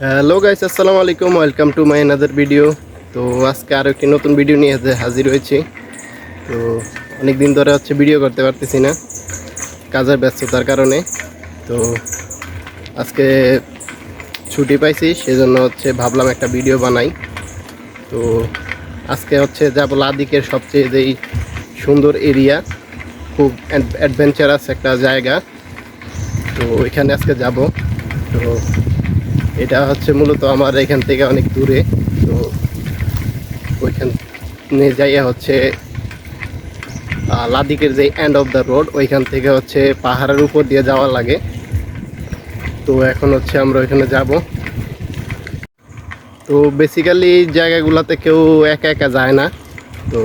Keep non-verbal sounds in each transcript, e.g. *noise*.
Hello guys আসসালামু আলাইকুম welcome to my another video তো আজকে আরও একটি নতুন ভিডিও নিয়ে হাজে- হাজির হয়েছি। তো অনেক দিন ধরে হচ্ছে ভিডিও করতে পারতেছি না, কাজের ব্যস্ততার কারণে। তো আজকে ছুটি পাইছি, সেজন্য হচ্ছে ভাবলাম একটা ভিডিও বানাই। তো আজকে হচ্ছে যাব লাদিকের সবচেয়ে যেই সুন্দর এরিয়া খুব অ্যাডভেঞ্চারাস একটা জায়গা। তো ওইখানে আজকে যাব। তো এটা হচ্ছে মূলত আমার এখান থেকে অনেক দূরে। তো ওইখানে যাইয়া হচ্ছে লাদিকের যে এন্ড অফ দ্য রোড ওইখান থেকে হচ্ছে পাহাড়ের উপর দিয়ে যাওয়া লাগে। তো এখন হচ্ছে আমরা ওইখানে যাব। তো বেসিক্যালি জায়গাগুলোতে কেউ একা একা যায় না। তো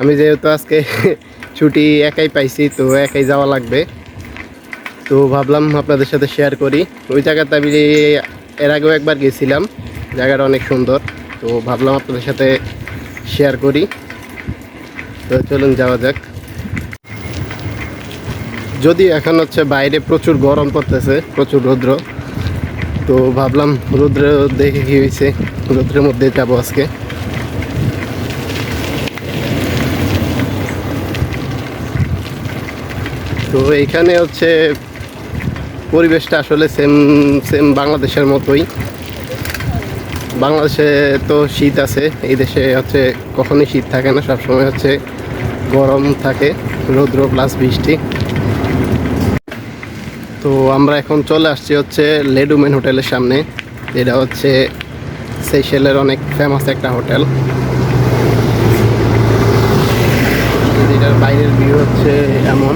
আমি যেহেতু আজকে *laughs* ছুটি একাই পাইছি, তো একাই যাওয়া লাগবে। তো ভাবলাম আপনাদের সাথে শেয়ার করি। ওই জায়গাতে আমি এর আগেও একবার গেছিলাম। জায়গাটা অনেক সুন্দর। তো ভাবলাম আপনাদের সাথে শেয়ার করি। তো চলুন যাওয়া যাক। যদি এখন হচ্ছে বাইরে প্রচুর গরম পড়তেছে, প্রচুর রৌদ্র। তো ভাবলাম রৌদ্র দেখে কি হয়েছে? রৌদ্রের মধ্যে যাব আজকে। তো এইখানে হচ্ছে পরিবেশটা আসলে সেম সেম বাংলাদেশের মতোই। বাংলাদেশে তো শীত আছে, এই দেশে হচ্ছে কখনোই শীত থাকে না, সবসময় হচ্ছে গরম থাকে, রৌদ্র প্লাস বৃষ্টি। তো আমরা এখন চলে আসছি হচ্ছে লেডুমেন হোটেলের সামনে এটা হচ্ছে সেইশেলের অনেক ফেমাস একটা হোটেল। এটার বাইরের ভিউ হচ্ছে এমন।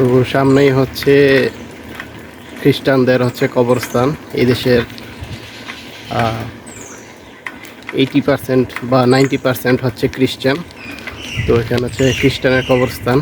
তো সামনেই হচ্ছে খ্রিস্টানদের হচ্ছে কবরস্থান। এই দেশের এইটি পার্সেন্ট বা নাইনটি পার্সেন্ট হচ্ছে খ্রিস্টান। তো এখানে হচ্ছে খ্রিস্টানের কবরস্থান।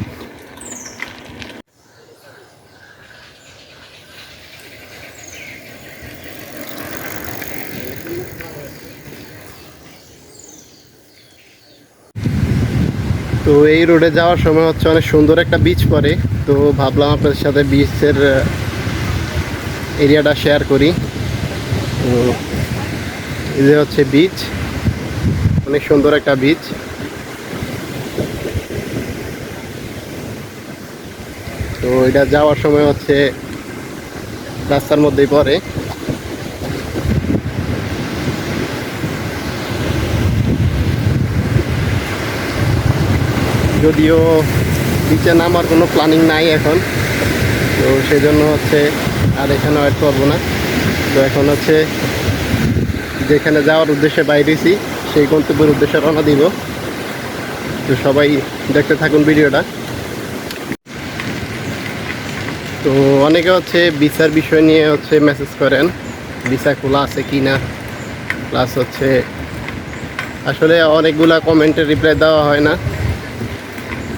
তো এই রোডে যাওয়ার সময় হচ্ছে অনেক সুন্দর একটা বিচ পড়ে। তো ভাবলাম আপনাদের সাথে বিচের এরিয়াটা শেয়ার করি। তো এই যে হচ্ছে বিচ অনেক সুন্দর একটা বিচ তো এটা যাওয়ার সময় হচ্ছে রাস্তার মধ্যেই পড়ে। যদিও বিচে নামার কোনো প্ল্যানিং নাই এখন। তো সেজন্য হচ্ছে আর এখানে ওয়েট করব না। তো এখন হচ্ছে যেখানে যাওয়ার উদ্দেশ্যে বাইরেছি, সেই গন্তব্যের উদ্দেশ্যে রওনা দিব। তো সবাই দেখতে থাকুন ভিডিওটা। তো অনেকে হচ্ছে বিচার বিষয় নিয়ে হচ্ছে মেসেজ করেন, ভিসা খোলা আছে কি না? প্লাস হচ্ছে আসলে অনেকগুলা কমেন্টের রিপ্লাই দেওয়া হয় না।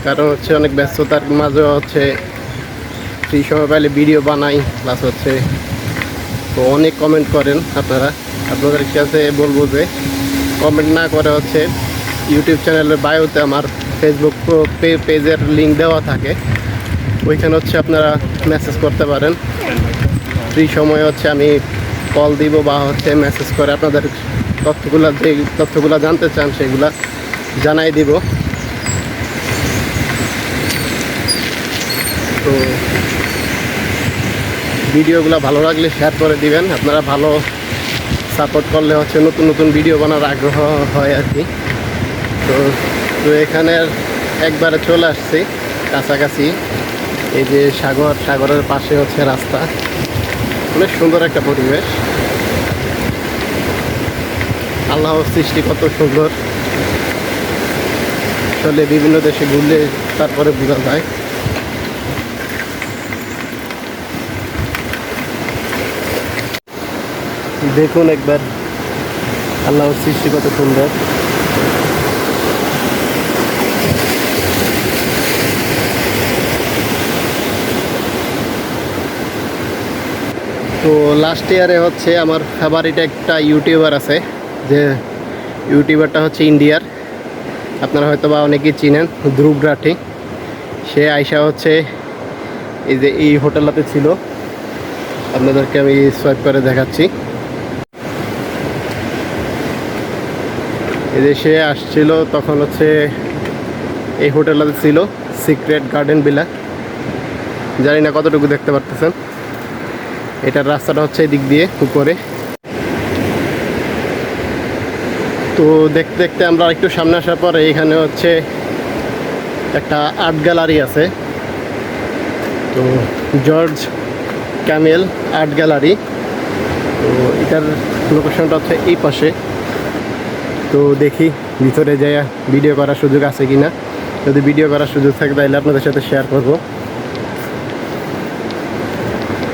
কারণ হচ্ছে অনেক ব্যস্ততার মাঝে হচ্ছে ফ্রি সময় পাইলে ভিডিও বানাই প্লাস হচ্ছে তো অনেক কমেন্ট করেন আপনারা। আপনাদের কাছে বলব যে কমেন্ট না করে হচ্ছে ইউটিউব চ্যানেলের বায়োতে আমার ফেসবুক পেজের লিঙ্ক দেওয়া থাকে। ওইখানে হচ্ছে আপনারা মেসেজ করতে পারেন। ফ্রি সময় হচ্ছে আমি কল দিব বা হচ্ছে মেসেজ করে আপনাদের তথ্যগুলো যে তথ্যগুলো জানতে চান সেগুলা জানাই দিব। তো ভিডিওগুলো ভালো লাগলে শেয়ার করে দিবেন। আপনারা ভালো সাপোর্ট করলে হচ্ছে নতুন নতুন ভিডিও বানার আগ্রহ হয় আর কি। তো তো এখানে একবারে চলে আসছি কাছাকাছি। এই যে সাগর, সাগরের পাশে হচ্ছে রাস্তা। অনেক সুন্দর একটা পরিবেশ। আল্লাহর সৃষ্টি কত সুন্দর। আসলে বিভিন্ন দেশে ঘুরলে তারপরে বোঝা যায়। দেখুন একবার। আল্লাহর সৃষ্টি কত সুন্দর। তো লাস্ট ইয়ারে হচ্ছে আমার ফেভারিট একটা ইউটিউবার আছে, যে ইউটিউবারটা হচ্ছে ইন্ডিয়ার। আপনারা হয়তো বা অনেকেই চিনেন, ধ্রুব রাঠি। সে আইসা হচ্ছে এই যে এই হোটেলটাতে ছিল। আপনাদেরকে আমি সোয়াইপ করে দেখাচ্ছি। যে আসছিল তখন হচ্ছে এই হোটেলটাতে ছিল সিক্রেট গার্ডেন বিলা জানি না কতটুকু দেখতে পারতেছেন। এটার রাস্তাটা হচ্ছে এই দিক দিয়ে, উপরে। তো দেখতে দেখতে আমরা একটু সামনে আসার পরে এখানে হচ্ছে একটা আর্ট গ্যালারি আছে। তো জর্জ ক্যামেল আর্ট গ্যালারি। তো এটার লোকেশনটা হচ্ছে এই পাশে। তো দেখি, ভিতরে যাই ভিডিও করার সুযোগ আছে কি না যদি ভিডিও করার সুযোগ থাকে তাহলে আপনাদের সাথে শেয়ার করব।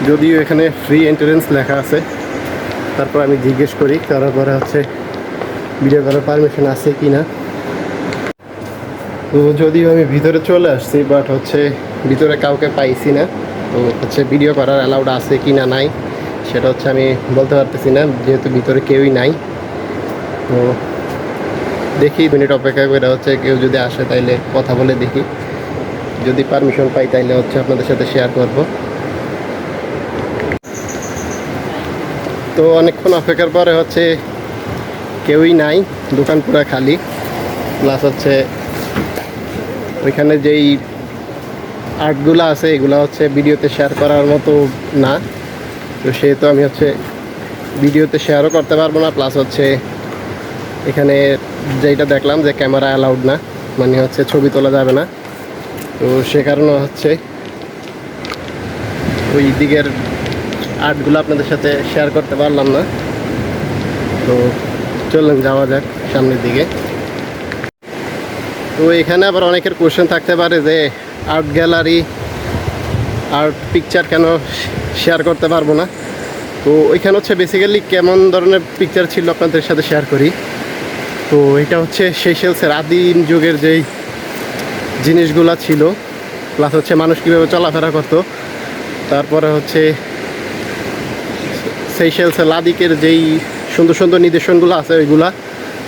যদিও এখানে ফ্রি এন্ট্রেন্স লেখা আছে। তারপর আমি জিজ্ঞেস করি তারপরে হচ্ছে ভিডিও করার পারমিশন আছে কি না তো যদিও আমি ভিতরে চলে আসছি বাট হচ্ছে ভিতরে কাউকে পাইছি না। তো হচ্ছে ভিডিও করার অ্যালাউড আছে কি না নাই, সেটা হচ্ছে আমি বলতে পারতেছি না, যেহেতু ভিতরে কেউই নাই। তো দেখি, মিনিট অপেক্ষা করে হচ্ছে কেউ যদি আসে তাইলে কথা বলে দেখি। যদি পারমিশন পাই তাইলে হচ্ছে আপনাদের সাথে শেয়ার করব। তো অনেকক্ষণ অপেক্ষার পরে হচ্ছে কেউই নাই, দোকান পুরো খালি। প্লাস হচ্ছে ওইখানে যেই আর্টগুলো আছে, এগুলো হচ্ছে ভিডিওতে শেয়ার করার মতো না। তো সেহেতু আমি হচ্ছে ভিডিওতে শেয়ারও করতে পারব না। প্লাস হচ্ছে এখানে যেটা দেখলাম যে ক্যামেরা অ্যালাউড না মানে হচ্ছে ছবি তোলা যাবে না। তো সে কারণে হচ্ছে ওই দিকের আর্টগুলো আপনাদের সাথে শেয়ার করতে পারলাম না। তো চলুন যাওয়া যাক সামনের দিকে। তো এখানে আবার অনেকের কোশ্চেন থাকতে পারে যে আর্ট গ্যালারি আর্ট পিকচার কেন শেয়ার করতে পারব না? তো ওইখানে হচ্ছে বেসিক্যালি কেমন ধরনের পিকচার ছিল আপনাদের সাথে শেয়ার করি। তো এটা হচ্ছে সেশেলসের আদিম যুগের যেই জিনিসগুলো ছিল প্লাস হচ্ছে মানুষ কীভাবে চলাফেরা করতো। তারপরে হচ্ছে সেইশেলসের লাদিকের যেই সুন্দর সুন্দর নিদর্শনগুলো আছে ওইগুলা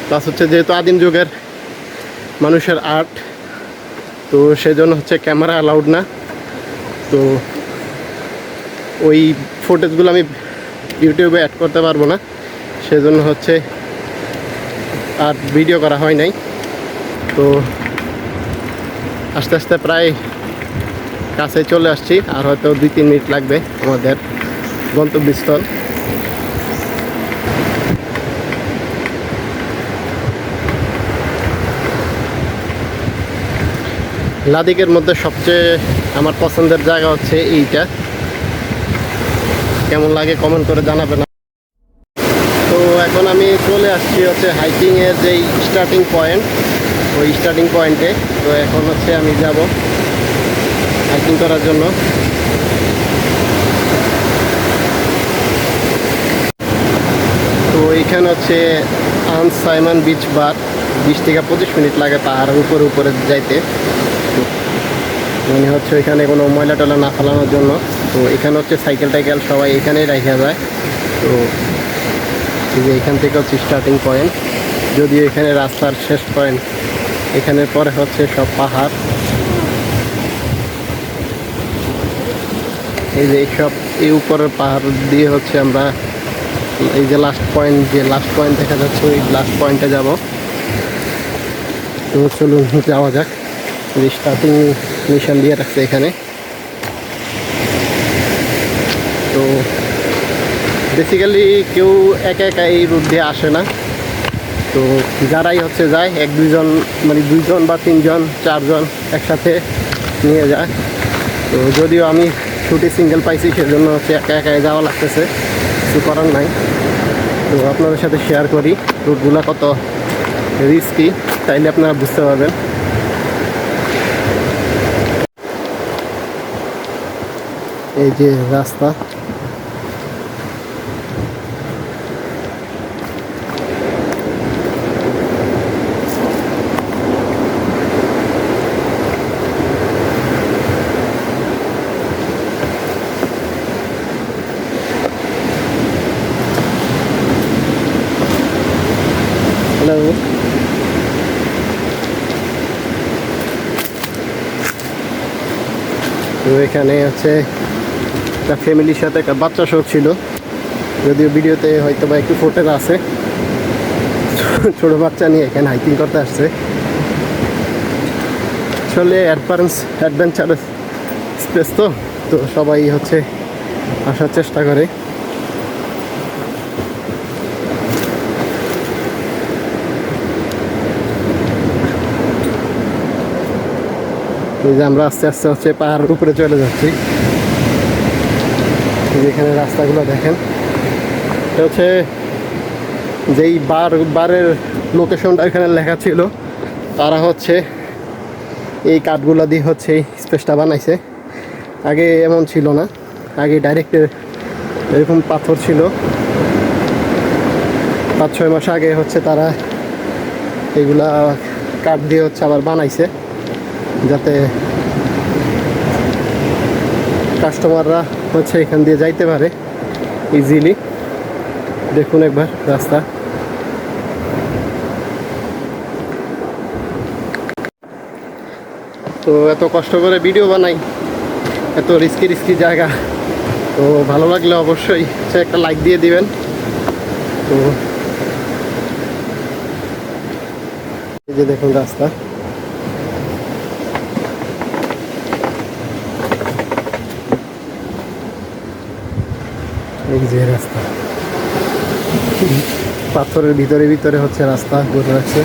প্লাস হচ্ছে যেহেতু আদিম যুগের মানুষের আর্ট তো সেজন্য হচ্ছে ক্যামেরা অ্যালাউড না। তো ওই ফুটেজগুলো আমি ইউটিউবে অ্যাড করতে পারব না। সেজন্য হচ্ছে আর ভিডিও করা হয় নাই। তো আস্তে আস্তে প্রায় কাছে চলে আসছি, আর হয়তো দুই তিন মিনিট লাগবে আমাদের গন্তব্যস্থল। লাদিকের মধ্যে সবচেয়ে আমার পছন্দের জায়গা হচ্ছে এইটা। কেমন লাগে কমেন্ট করে জানাবেন। এখন আমি চলে আসছি হচ্ছে হাইকিংয়ের যেই স্টার্টিং পয়েন্ট ওই স্টার্টিং পয়েন্টে তো এখন হচ্ছে আমি যাব হাইকিং করার জন্য। তো এইখানে হচ্ছে আন সাইমন বিচ বার বিশ থেকে পঁচিশ মিনিট লাগে পাহাড়ের উপরে উপরে যাইতে। মানে হচ্ছে এখানে কোনো ময়লা টলা না ফেলানোর জন্য। তো এখানে হচ্ছে সাইকেল টাইকেল সবাই এখানেই রাখা যায়। তো যে এখান থেকে হচ্ছে স্টার্টিং পয়েন্ট যদিও এখানে রাস্তার শেষ পয়েন্ট এখানের পরে হচ্ছে সব পাহাড়। এই যে এইসব, এই উপরের পাহাড় দিয়ে হচ্ছে আমরা এই যে লাস্ট পয়েন্ট যে লাস্ট পয়েন্ট দেখা যাচ্ছে, ওই লাস্ট পয়েন্টে যাব। তো চলুন, যাওয়া যাক। স্টার্টিং মিশন দিয়ে রাখছে এখানে। তো বেসিক্যালি কেউ একা একা এই রুট দিয়ে আসে না। তো যারাই হচ্ছে যায়, এক দুজন মানে দুইজন বা তিনজন, চারজন একসাথে নিয়ে যায়। তো যদিও আমি ছুটি সিঙ্গেল পাইছি, সেজন্য হচ্ছে একা একা যাওয়া লাগতেছে, কিছু করার নাই। তো আপনাদের সাথে শেয়ার করি, রুটগুলো কত রিস্কি তাইলে আপনারা বুঝতে পারবেন। এই যে রাস্তা তো এখানে হচ্ছে একটা ফ্যামিলির সাথে একটা বাচ্চা শোক ছিল। যদিও ভিডিওতে হয়তো বা একটু ফোটের আছে। ছোট বাচ্চা নিয়ে এখানে হাইকিং করতে আসছে। আসলে অ্যাডভান্স অ্যাডভেঞ্চার স্পেস তো। তো সবাই হচ্ছে আসার চেষ্টা করে। এই যে আমরা আস্তে আস্তে হচ্ছে পাহাড়ের উপরে চলে যাচ্ছি। যেখানে রাস্তাগুলো দেখেন। হচ্ছে যেই বার, বারের লোকেশনটা এখানে লেখা ছিল। তারা হচ্ছে এই কাঠগুলো দিয়ে হচ্ছে এই স্পেসটা বানাইছে। আগে এমন ছিল না। আগে ডাইরেক্ট এরকম পাথর ছিল। পাঁচ ছয় মাস আগে হচ্ছে তারা এগুলা কাঠ দিয়ে হচ্ছে আবার বানাইছে। যাতে কাস্টমাররা হচ্ছে এখান দিয়ে যাইতে পারে ইজিলি দেখুন একবার রাস্তা। তো এত কষ্ট করে ভিডিও বানাই, এত রিস্কি রিস্কি জায়গা। তো ভালো লাগলে অবশ্যই সে একটা লাইক দিয়ে দিবেন। তো এই যে দেখুন রাস্তা। এই যে রাস্তা। পাথরের ভিতরে ভিতরে হচ্ছে রাস্তা গরু রাখছে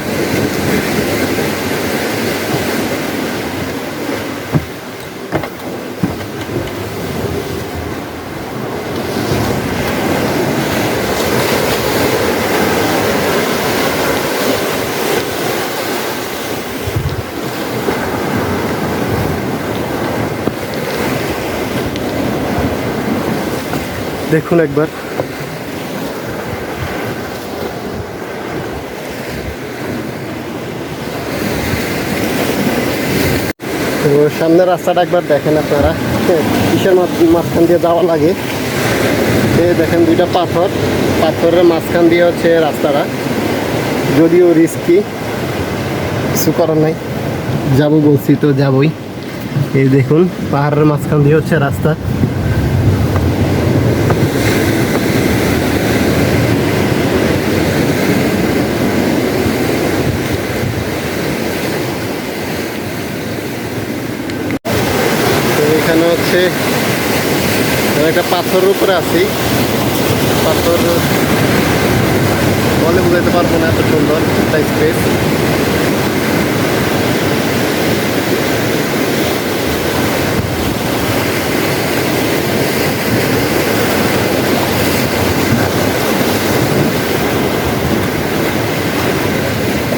দেখুন একবার। তো সামনের রাস্তাটা একবার দেখেন আপনারা। কিসের মাঝ- মাঝখান দিয়ে যাওয়া লাগে? দেখেন দুইটা পাথর। পাথরের মাঝখান দিয়ে হচ্ছে রাস্তাটা। যদিও রিস্কি কিছু করার নাই। যাব বলছি তো যাবই। এই দেখুন, পাহাড়ের মাঝখান দিয়ে হচ্ছে রাস্তা তো এখানে হচ্ছে একটা পাথরের উপরে আছি। পাথর বলে বুঝাইতে পারব না এত সুন্দর একটা স্পেস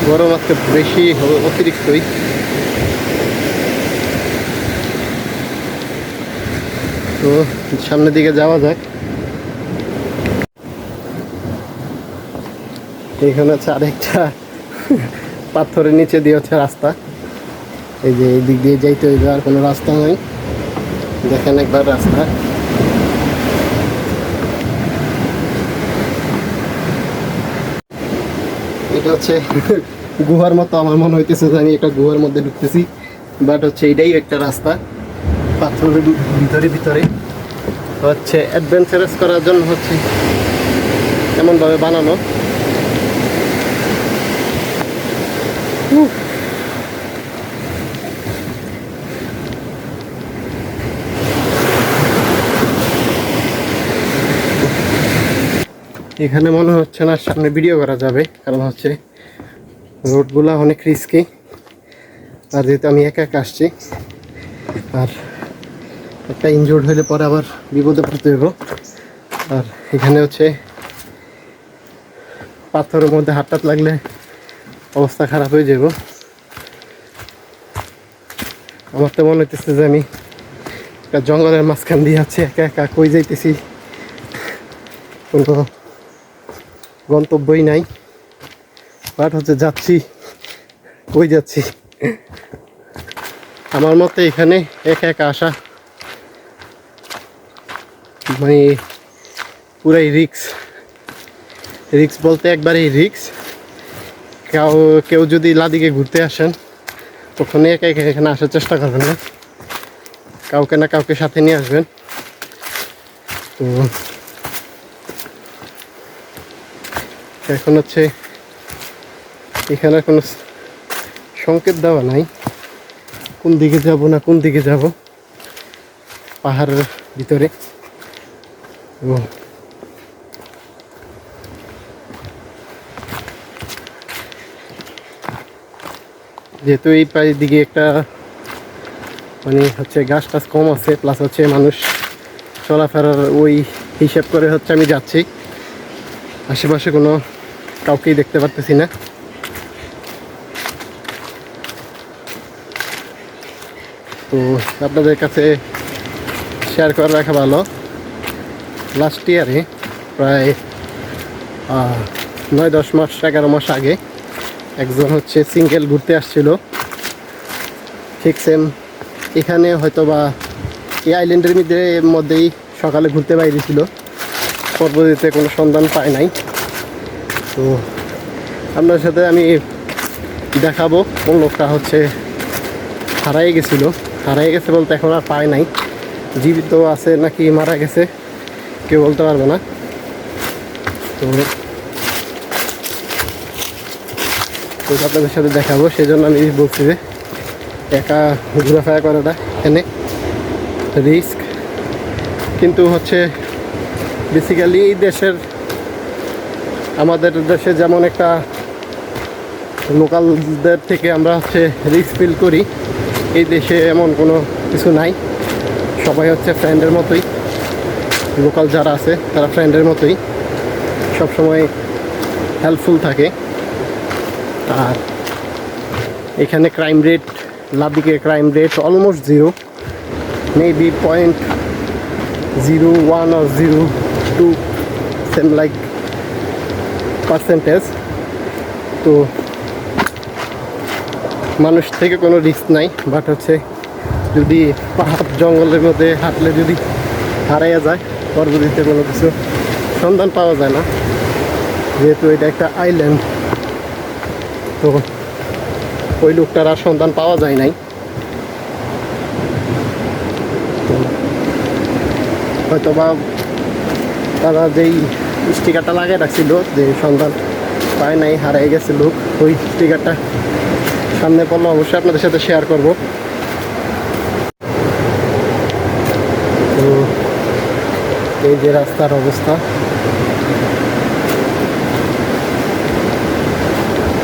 গরম আজকে বেশি হবে, অতিরিক্তই। তো সামনের দিকে যাওয়া যাক। এখানে হচ্ছে আরেকটা পাথরের নিচে দিয়ে হচ্ছে রাস্তা। এই যে এই দিক দিয়ে যাইতে হইবে, আর কোনো রাস্তা নাই। দেখেন একবার রাস্তা। এটা হচ্ছে গুহার মতো আমার মনে হইতেছে যে আমি একটা গুহার মধ্যে ঢুকতেছি। বাট হচ্ছে এটাই একটা রাস্তা, পাথরের ভিতরে ভিতরে। হচ্ছে অ্যাডভেঞ্চারাস করার জন্য হচ্ছে এমনভাবে বানানো। এখানে মনে হচ্ছে না সামনে ভিডিও করা যাবে, কারণ হচ্ছে রোডগুলো অনেক রিস্কি আর যেহেতু আমি একা একা আসছি, আর একটা ইনজোর্ড হলে পরে আবার বিপদে পড়তে হইব। আর এখানে হচ্ছে পাথরের মধ্যে হাত টাত লাগলে অবস্থা খারাপ হয়ে যাব আমার তো মনে হইতেছে যে আমি একটা জঙ্গলের মাঝখান দিয়ে আছি একা একা কই যাইতেছি। কোনো গন্তব্যই নাই। বাট হচ্ছে যাচ্ছি, কই যাচ্ছি? আমার মতে এখানে একা একা আসা মানে পুরাই রিক্স রিক্স বলতে একবারেই রিক্স কেউ কেউ যদি লাদিকে ঘুরতে আসেন তখন একা একা এখানে আসার চেষ্টা করবেন না। কাউকে না কাউকে সাথে নিয়ে আসবেন। তো এখন হচ্ছে এখানে কোনো সংকেত দেওয়া নাই। কোন দিকে যাব না কোন দিকে যাব। পাহাড়ের ভিতরে। যেহেতু এই পাশ দিকে একটা মানে হচ্ছে গাছ টাছ কম আছে প্লাস হচ্ছে মানুষ চলাফেরার ওই হিসাব করে হচ্ছে আমি যাচ্ছি। আশেপাশে কোনো কাউকেই দেখতে পারতেছি না। তো আপনাদের কাছে শেয়ার করে রাখা ভালো। লাস্ট ইয়ারে প্রায় নয়, দশ মাস, এগারো মাস আগে একজন হচ্ছে সিঙ্গেল ঘুরতে আসছিল। ঠিক সেম এখানে হয়তো বা এই আইল্যান্ডের মধ্যে, মধ্যেই সকালে ঘুরতে বাইরে ছিল পরবর্তীতে কোনো সন্ধান পায় নাই। তো আপনার সাথে আমি দেখাবো, কোন লোকটা হচ্ছে হারাই গেছিল। হারাই গেছে বলতে এখন আর পায় নাই। জীবিত আছে নাকি মারা গেছে? কেউ বলতে পারবে না। তো আপনাদের সাথে দেখাবো সেই জন্য আমি বলছি যে একা ঘোরাফেরা করাটা এখানে রিস্ক কিন্তু হচ্ছে বেসিক্যালি এই দেশের, আমাদের দেশে যেমন একটা লোকালদের থেকে আমরা হচ্ছে রিস্ক ফিল করি, এই দেশে এমন কোনো কিছু নাই। সবাই হচ্ছে ফ্রেন্ডের মতোই। লোকাল যারা আছে, তারা ফ্রেন্ডের মতোই সবসময় হেল্পফুল থাকে। আর এখানে crime rate লাদিকে crime rate almost zero maybe point zero one আর zero two same like percentage তো মানুষ থেকে কোনো রিস্ক নাই বাট হচ্ছে যদি পাহাড় জঙ্গলের মধ্যে হাঁটলে যদি হারাইয়া যায় পরবর্তীতে কোনো কিছু। সন্ধান পাওয়া যায় না। যেহেতু এটা একটা আইল্যান্ড তো ওই লোকটার আর সন্ধান পাওয়া যায় নাই। হয়তো বা তারা যেই স্টিকারটা লাগিয়ে রাখছিল, যে সন্ধান পায় নাই হারিয়ে গেছে লোক, ওই স্টিকারটা সামনে পড়ল অবশ্যই আপনাদের সাথে শেয়ার করব। এই যে রাস্তার অবস্থা।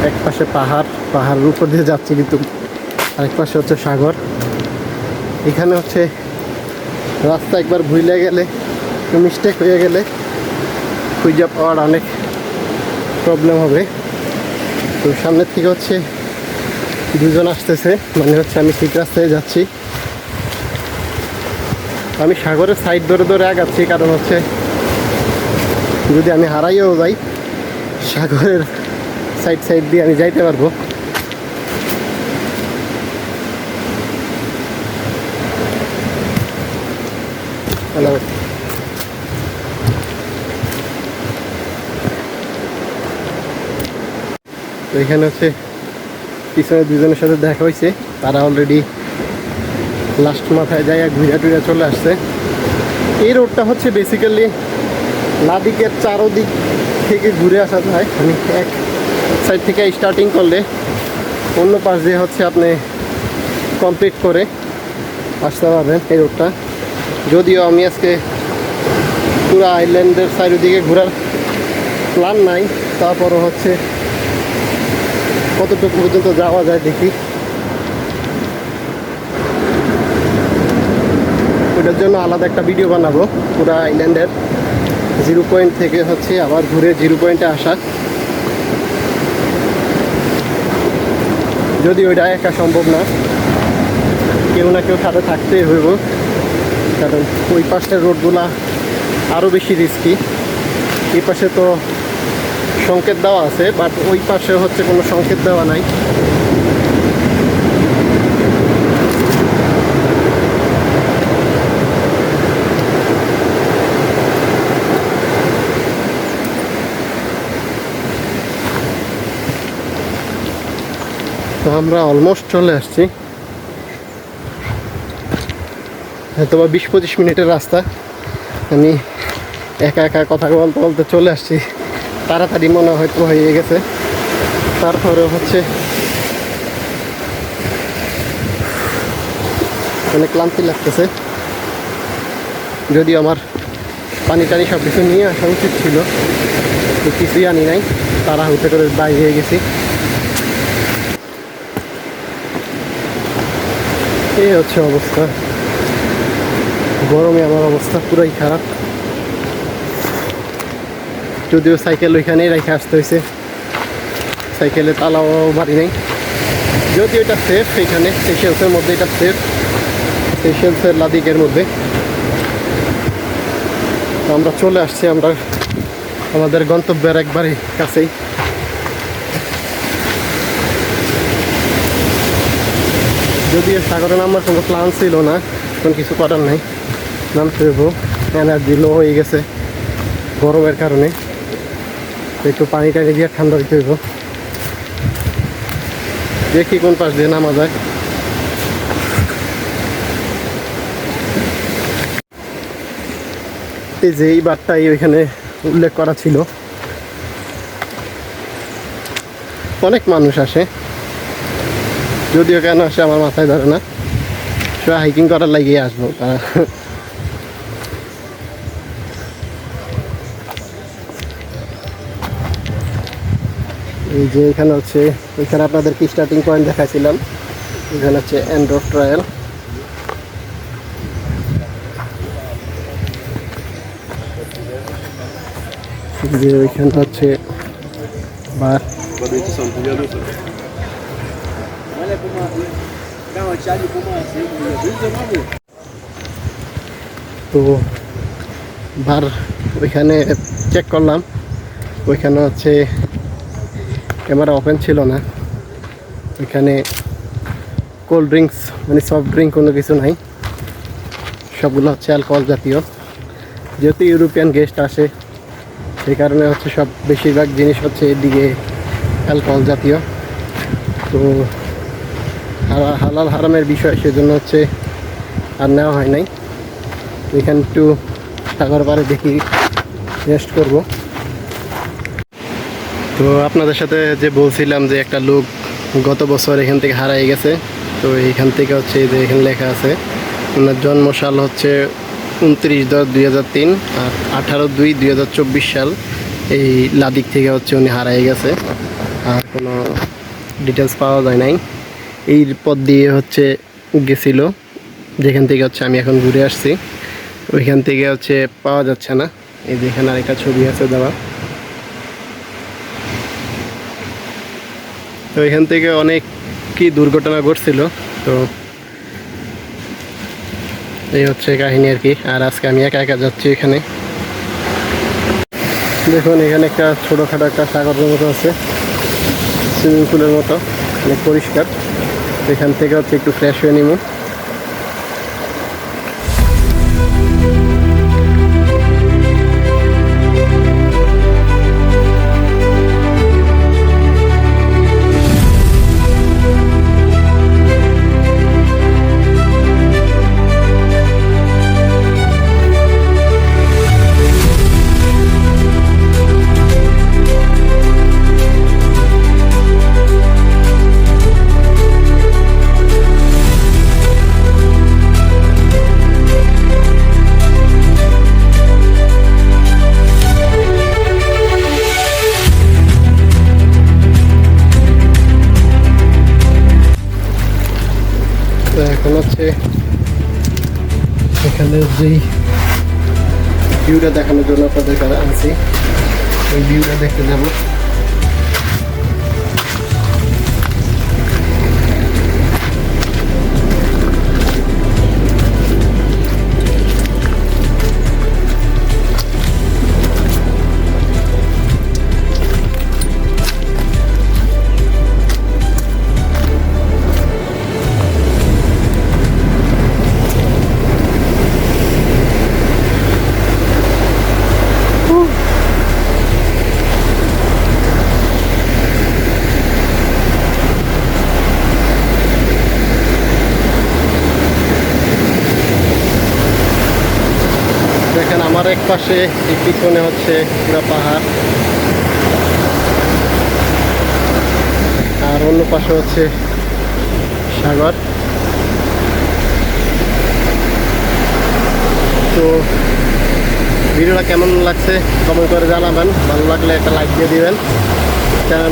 এক পাশে পাহাড়, পাহাড়ের উপর দিয়ে যাচ্ছে কিন্তু আরেক পাশে হচ্ছে সাগর। এখানে হচ্ছে রাস্তা একবার ভুলে গেলে মিস্টেক হয়ে গেলে খুঁজে পাওয়ার অনেক প্রবলেম হবে। তো সামনের থেকে হচ্ছে দুজন আসতেছে মানে হচ্ছে আমি ঠিক রাস্তায় যাচ্ছি। আমি সাগরের সাইড ধরে ধরে আগাচ্ছি, কারণ হচ্ছে যদি আমি হারাইও যাই, সাগরের সাইড সাইড দিয়ে আমি যাইতে পারব। এখানে হচ্ছে পিছনে দুজনের সাথে দেখা হয়েছে, তারা অলরেডি লাস্ট মাথায় যায় ঘুরে টুরে চলে আসছে। এই রোডটা হচ্ছে বেসিক্যালি লাদিকের চারোদিক থেকে ঘুরে আসা যায়। মানে এক সাইড থেকে স্টার্টিং করলে অন্য পাশ দিয়ে হচ্ছে আপনি কমপ্লিট করে আসতে পারবেন এই রোডটা যদিও আমি আজকে পুরো আইল্যান্ডের চারিদিকে ঘোরার প্ল্যান নাই, তারপরও হচ্ছে কতটুকু পর্যন্ত যাওয়া যায় দেখি। ওটার জন্য আলাদা একটা ভিডিও বানাবো, পুরো আইল্যান্ডের জিরো পয়েন্ট থেকে হচ্ছে আবার ঘুরে জিরো পয়েন্টে আসা। যদি ওইটা একা সম্ভব না, কেউ না কেউ সাথে থাকতেই হইব। কারণ ওই পাশের রোডগুলা আরও বেশি রিস্কি এই পাশে তো সংকেত দেওয়া আছে বাট ওই পাশে হচ্ছে কোনো সংকেত দেওয়া নাই। তো আমরা অলমোস্ট চলে আসছি। হয়তো বা বিশ পঁচিশ মিনিটের রাস্তা। আমি একা একা কথা বলতে বলতে চলে আসছি। তাড়াতাড়ি মনে হয়তো হয়ে গেছে। তারপরে হচ্ছে অনেক ক্লান্তি লাগতেছে। যদি আমার পানি টানি সব কিছু নিয়ে আসা উচিত ছিল। কিছুই আনি নাই। তারা হতে করে বাইরে গেছি। এই হচ্ছে অবস্থা। গরমে আমার অবস্থা পুরাই খারাপ। যদিও সাইকেল ওইখানেই রেখে আসতে হয়েছে সাইকেলে তালাও বাড়ি নেই। যদিও এটা সেফ এখানে সেশেলসের মধ্যে এটা সেফ সেশেলসের লাদিকের মধ্যে। আমরা চলে আসছি আমরা, আমাদের গন্তব্যের একবারে কাছেই। যদিও সাগরে নামার কোনো প্ল্যান ছিল না, এখন কিছু করার নেই। নামতে হইব এনার্জি লো হয়ে গেছে গরমের কারণে। একটু পানি টানি দিয়ে ঠান্ডা দিতে দেখি কোন পাশ দিয়ে নামা যায়। এই যে এই বারটাই ওইখানে উল্লেখ করা ছিল। অনেক মানুষ আসে। যদিও কেন আসে আমার মাথায় ধরে না সবাই হাইকিং করার লাগিয়ে আসব তারা এই যে এখানে হচ্ছে ওইখানে আপনাদেরকে স্টার্টিং পয়েন্ট দেখাছিলাম এখানে হচ্ছে অ্যান্ড্রয়েড ট্রায়াল যে ওইখানে হচ্ছে বার। তো বার ওইখানে চেক করলাম। ওইখানে হচ্ছে ক্যামেরা ওপেন ছিল না। ওইখানে কোল্ড ড্রিঙ্কস মানে সফট ড্রিঙ্ক কোনো কিছু নাই। সবগুলো হচ্ছে অ্যালকোহল জাতীয়। যেহেতু ইউরোপিয়ান গেস্ট আসে, সেই কারণে হচ্ছে সব বেশিরভাগ জিনিস হচ্ছে এদিকে অ্যালকোহল জাতীয়। তো হালাল হারামের বিষয়, সেজন্য হচ্ছে আর নেওয়া হয় নাই। এখানে একটু সাগর পাড়ে দেখি রেস্ট করব। তো আপনাদের সাথে যে বলছিলাম যে একটা লোক গত বছর এখান থেকে হারাই গেছে, তো এখান থেকে হচ্ছে যে এখানে লেখা আছে, ওনার জন্মসাল হচ্ছে উনত্রিশ দশ দুই হাজার তিন আর আঠারো দুই দুই হাজার চব্বিশ সাল এই লাদিক থেকে হচ্ছে উনি হারাই গেছে। আর কোনো ডিটেলস পাওয়া যায় নাই। এই পথ দিয়ে হচ্ছে গেছিল, যেখান থেকে হচ্ছে আমি এখন ঘুরে আসছি। ওইখান থেকে হচ্ছে পাওয়া যাচ্ছে না। এই যে এখানে আরেকটা ছবি আছে দেওয়া। তো এখান থেকে অনেক কি দুর্ঘটনা ঘটছিল, তো এই হচ্ছে কাহিনী আর কি। আর আজকে আমি একা একা যাচ্ছি এখানে। দেখুন, এখানে একটা ছোটোখাটো একটা সাগরের মতো আছে, সুইমিং পুলের মতো, অনেক পরিষ্কার। এখান থেকে হচ্ছে একটু ফ্রেশ হয়ে নিব। যেই ভিউটা দেখানোর জন্য আপনাদের কাছে আনছি। ওই ভিউটা দেখতে যাব। আমার এক পাশে, এই পিছনে হচ্ছে পুরো পাহাড়। আর অন্য পাশে হচ্ছে সাগর। তো ভিডিওটা কেমন লাগছে কমেন্ট করে জানাবেন। ভালো লাগলে একটা লাইক দিয়ে দিবেন।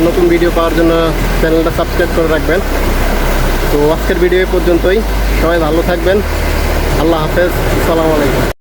নতুন ভিডিও পাওয়ার জন্য চ্যানেলটা সাবস্ক্রাইব করে রাখবেন। তো আজকের ভিডিও পর্যন্তই। সবাই ভালো থাকবেন। আল্লাহ হাফেজ। আসসালামু আলাইকুম।